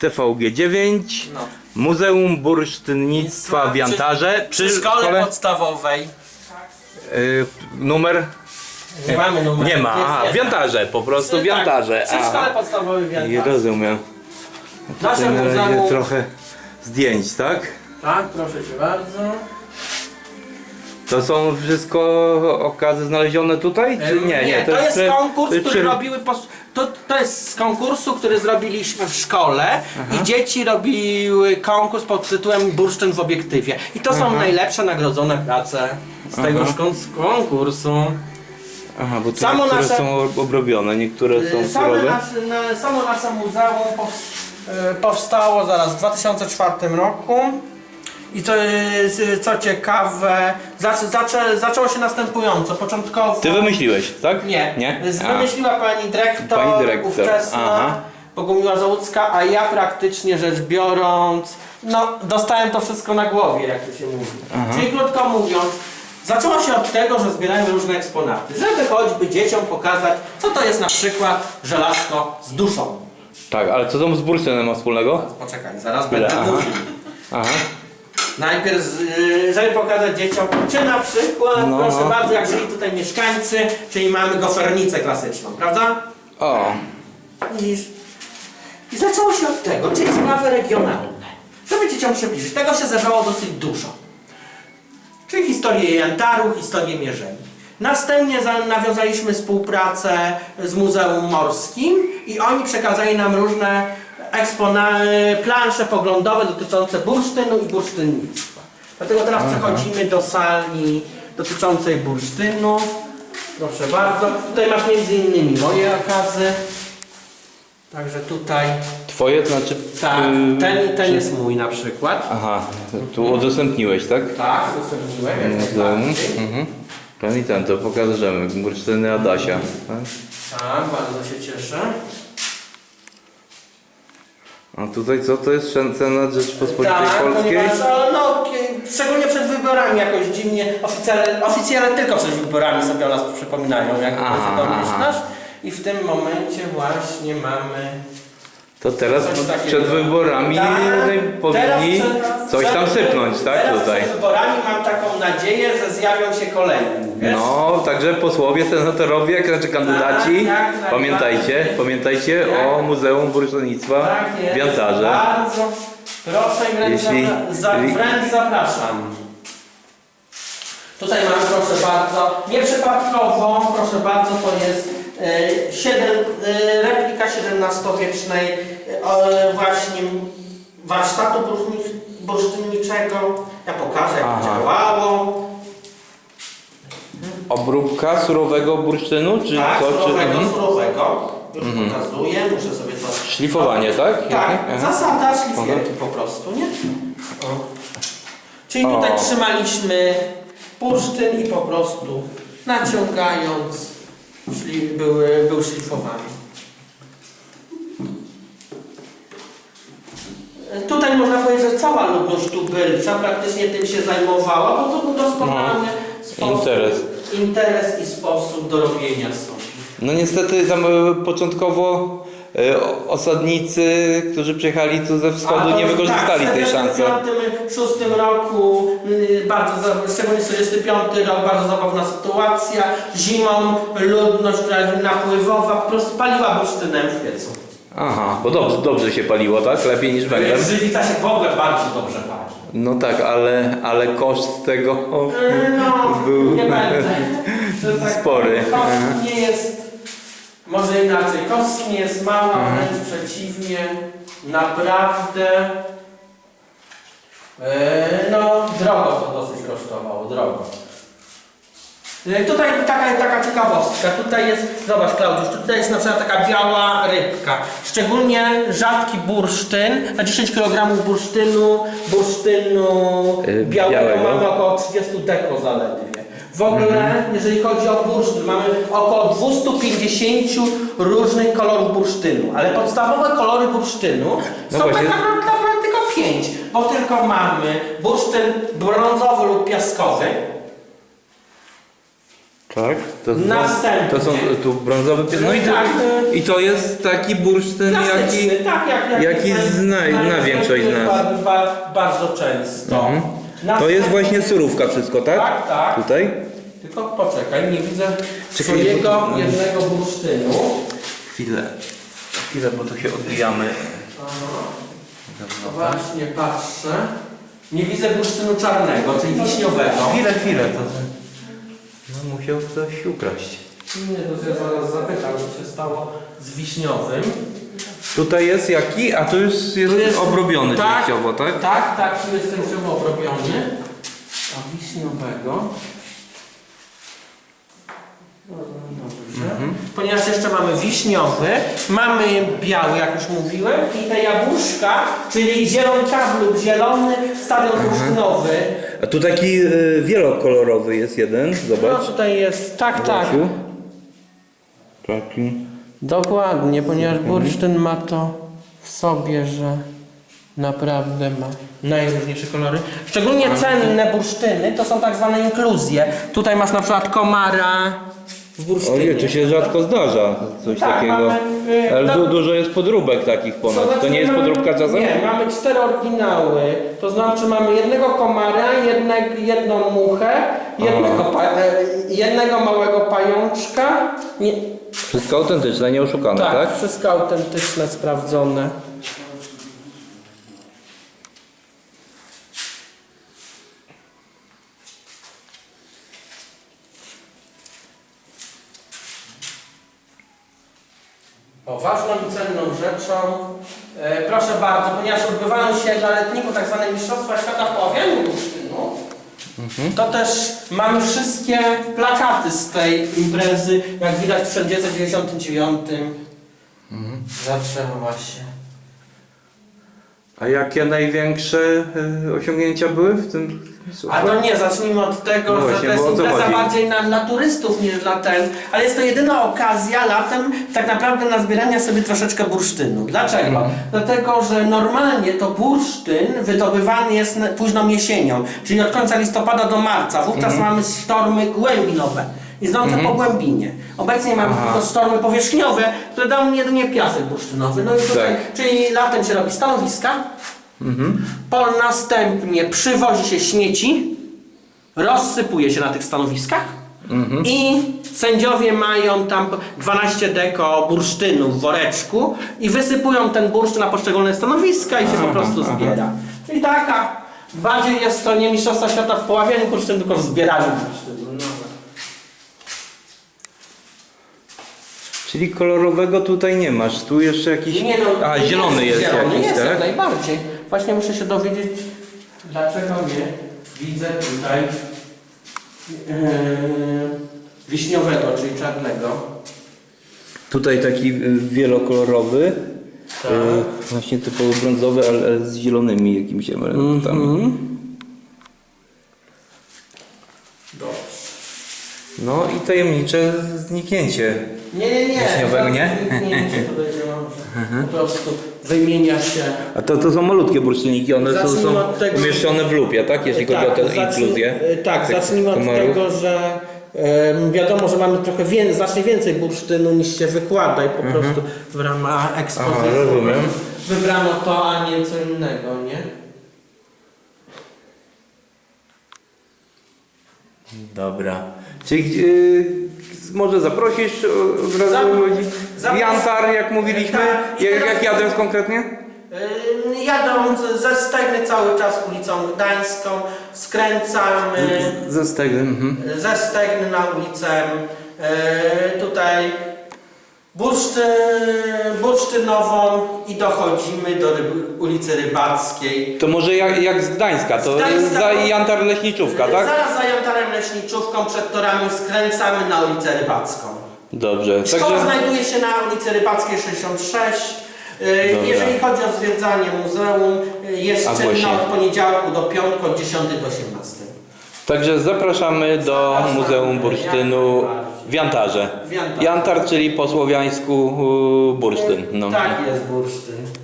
TVG9, No. Muzeum Bursztynnictwa w Jantarze. Przy szkole podstawowej. y, numer Nie mamy numeru. nie ma, aha, w. Jantarze, po prostu w Jantarze. Tak, przy szkole Aha. podstawowej w I Jantarze. rozumiem. Tutaj na razie muzeum. trochę zdjęć, tak? Tak, proszę cię bardzo. To są wszystko okazy znalezione tutaj? Czy nie? nie, to, jest konkurs, który robiły pos... to, to jest z konkursu, który zrobiliśmy w szkole i dzieci robiły konkurs pod tytułem Bursztyn w obiektywie. I to są najlepsze nagrodzone prace z tego konkursu. Aha, bo te Samo niektóre nasze- są obrobione, niektóre są Same surowe. nasze, na, samo nasze muzeum pows- e, powstało zaraz w 2004 roku. I co, jest, co ciekawe, zaczę, zaczę, zaczęło się następująco. Początkowo. Ty wymyśliłeś, tak? Nie. Nie? A. Wymyśliła pani dyrektor, Pani dyrektor, ówczesna aha. Bogumiła Załucka, a ja praktycznie rzecz biorąc, no dostałem to wszystko na głowie, jak to się mówi. Czyli krótko mówiąc, zaczęło się od tego, że zbierałem różne eksponaty, żeby choćby dzieciom pokazać, co to jest na przykład żelazko z duszą. Tak, ale co to z bursztynem ma wspólnego? Poczekaj, zaraz będę aha. mówił. Aha. Najpierw, z- żeby pokazać dzieciom, czy na przykład, No, proszę no. bardzo, jak żyli tutaj mieszkańcy, czyli mamy gofernicę klasyczną, prawda? O, Widzisz? I zaczęło się od tego, czyli sprawy regionalne. Żeby dzieciom przybliżyć. Tego się zebrało dosyć dużo. Czyli historię Jantaru, historię Mierzei. Następnie za- nawiązaliśmy współpracę z Muzeum Morskim i oni przekazali nam różne ekspona- plansze poglądowe dotyczące bursztynu i bursztynnictwa. Dlatego teraz przechodzimy do sali dotyczącej bursztynu. Proszę bardzo. Tutaj masz między innymi moje okazy. Także tutaj. twoje to znaczy... Tak, y, ten ten czy- jest mój na przykład. Aha, tu udostępniłeś, tak? Tak, udostępniłem. jak najbardziej. Mhm. Ten i ten, to pokażemy. Bursztyny Adasia. Tak? Tak, bardzo się cieszę. A tutaj co to jest Senat Rzeczpospolitej Tak, Polskiej? ponieważ ale no, ki- szczególnie przed wyborami jakoś dziwnie oficjale, oficjale tylko przed wyborami sobie o nas przypominają, jak Aha, się domyślasz. aha. I w tym momencie właśnie mamy To teraz przed wyborami Tak, powinni teraz coś tam sypnąć, tak? Teraz Tutaj. przed wyborami mam taką nadzieję, że zjawią się kolejni. Wiesz? No, także posłowie, senatorowie, znaczy kandydaci, Tak, jak najbardziej. pamiętajcie, pamiętajcie Jak- o Muzeum Bursztynictwa Tak w Jantarze. Bardzo proszę i wręcz, Jeśli- za, wręcz zapraszam. Tutaj mamy proszę bardzo, nieprzypadkowo, proszę bardzo, to jest siedem, e, replika XVII-wiecznej e, właśnie warsztatu bursztyn- bursztynniczego. Ja pokażę jak Aha. to działało. Obróbka surowego bursztynu, czy tak, co? Czy, surowego, mhm. surowego. Już pokazuję, muszę sobie to... Szlifowanie, tak? Tak, Aha. zasada szlifierki po prostu, nie? O. Czyli tutaj O. trzymaliśmy bursztyn i po prostu naciągając szli, były, był szlifowany. Tutaj można powiedzieć, że cała ludność tubylcza praktycznie tym się zajmowała, bo to był doskonały sposób, interes. interes i sposób do robienia sobie. No niestety tam e, początkowo osadnicy, którzy przyjechali tu ze wschodu nie wykorzystali tak, tej szansy. W 1946 roku, y, bardzo, szczególnie 45 rok, bardzo zabawna sytuacja. Zimą ludność, która jest napływowa, po prostu paliła bursztynem w piecu. Aha, bo dobrze, dobrze się paliło, tak? Lepiej niż węglem. Żywica się w ogóle bardzo dobrze pali. No tak, ale, ale koszt tego Y, No, Był nie tak spory. Koszt nie jest, może inaczej, koszt nie jest mała, wręcz przeciwnie, naprawdę. E, No, drogo to dosyć kosztowało, drogo. E, Tutaj taka, taka ciekawostka, tutaj jest, zobacz Klaudiusz, tutaj jest na przykład taka biała rybka. Szczególnie rzadki bursztyn, na 10 kg bursztynu, bursztynu Y, białego, białego. mamy około 30 deko zaledwie. W ogóle, jeżeli chodzi o bursztyn, mamy około 250 różnych kolorów bursztynu, ale podstawowe kolory bursztynu No są właśnie. tak naprawdę tylko 5, bo tylko mamy bursztyn brązowy lub piaskowy, Tak? To, Następnie. to są tu brązowe pie- No i, Tak, to, i to jest taki bursztyn Klasyczny, jaki... tak jak, jak jaki naj- zna- większość z nas. Ba, ba, bardzo często. Mhm. To jest właśnie surówka wszystko, tak? Tak, tak. Tutaj? Tylko poczekaj, nie widzę Czekaj, swojego bo- jednego bursztynu. Chwilę. Chwilę, bo tu się odbijamy. No Właśnie patrzę. Nie widzę bursztynu czarnego, czyli wiśniowego. Chwilę, chwilę. To... No musiał ktoś ukraść. Nie, to się zaraz zapytam, co się stało z wiśniowym. Tutaj jest jaki? A tu już jest, Tu jest- obrobiony tak. częściowo, tak? Tak, tak, tu jest częściowo obrobiony. A wiśniowego. No, Dobrze. Ponieważ jeszcze mamy wiśniowy, mamy biały, jak już mówiłem, i te jabłuszka, czyli zielonkawy lub zielony, stadion bursztynowy. A tu taki y, wielokolorowy jest jeden, No zobacz. tutaj jest, tak, tak. Taki. Dokładnie, ponieważ bursztyn ma to w sobie, że naprawdę ma najróżniejsze kolory. Szczególnie cenne bursztyny to są tak zwane inkluzje. Tutaj masz na przykład komara w bursztynie. Ojej, to się rzadko zdarza coś Tak, takiego. mamy, Ale du, dużo jest podróbek takich ponad. To nie jest mamy- podróbka czasem? Nie, mamy cztery oryginały. To znaczy mamy jednego komara, jednego, jedną muchę, jednego, pa, e, jednego małego pajączka. Nie, Wszystko autentyczne, nie oszukane, tak, tak? wszystko autentyczne, sprawdzone. O, ważną i cenną rzeczą, e, proszę bardzo, ponieważ odbywają się dla letników tak zwane Mistrzostwa Świata w poławianiu bursztynu, to też mamy wszystkie plakaty z tej imprezy, jak widać w 1999 zaczęła się. A jakie największe y, osiągnięcia były w tym? A to nie, zacznijmy od tego, No że właśnie, to jest bo o co impreza chodzi? bardziej na, dla turystów niż dla ten, ale jest to jedyna okazja latem tak naprawdę na zbieranie sobie troszeczkę bursztynu. Dlaczego? Mhm. Dlatego, że normalnie to bursztyn wydobywany jest późną jesienią, czyli od końca listopada do marca. Wówczas Mhm. mamy sztormy głębinowe i znące po głębinie. Obecnie mamy Aha. tylko sztormy powierzchniowe, które dają jedynie piasek bursztynowy. No i tutaj, Tak. czyli latem się robi stanowiska, po następnie przywozi się śmieci, rozsypuje się na tych stanowiskach i sędziowie mają tam 12 deko bursztynu w woreczku i wysypują ten bursztyn na poszczególne stanowiska i się po prostu zbiera. Czyli taka, bardziej jest to nie mistrzostwa świata w poławianiu bursztynu, tylko w zbieraniu bursztynu. No. Czyli kolorowego tutaj nie masz. Tu jeszcze jakiś. Nie no, A, zielony jest, zielony jakiś, jest jak tak? najbardziej. Właśnie muszę się dowiedzieć, dlaczego nie widzę tutaj yy, wiśniowego, czyli czarnego. Tutaj taki y, wielokolorowy. Tak. Y, właśnie typowo brązowy, ale z zielonymi jakimiś elementami. Mhm. Dobrze. No i tajemnicze zniknięcie. Nie, nie, nie. Wiśniowego, nie? Tutaj nie może. Po prostu wymienia się. A to, to są malutkie bursztyniki, one są, Zacznijmy są od tego- umieszczone w lupie, tak? Jeśli chodzi o tę zacznij- inkluzję. e, Tak, tych zacznijmy od komarów. tego, że em, wiadomo, że mamy trochę wię, znacznie więcej bursztynu niż się wykłada i po prostu w ramach ekspozycji Mhm. Aha, rozumiem. wybrano to, a nie co innego, nie? Dobra. Czyli yy, może zaprosisz od razu Zap- ludzi? zapros- Jantar, jak mówiliśmy? Tak, i Jak, teraz- jak adres konkretnie? Ym, Jadąc ze Stegny cały czas ulicą Gdańską, skręcamy Ze Stegny. Mhm. ze Stegny na ulicę yy, tutaj Burszty, Bursztynową i dochodzimy do ryb, ulicy Rybackiej. To może jak, jak z Gdańska, to Z Gdańska, za Jantar Leśniczówka, tak? Zaraz za Jantarem Leśniczówką przed torami skręcamy na ulicę Rybacką. Dobrze. Szkoła Także znajduje się na ulicy Rybackiej 66. Yy, Dobra. Jeżeli chodzi o zwiedzanie muzeum, yy, jest A czynna od poniedziałku do piątku od 10 do 18. Także zapraszamy do Muzeum Bursztynu. W Jantarze. W Jantarze. Jantar, czyli po słowiańsku y, bursztyn. No. Tak jest bursztyn.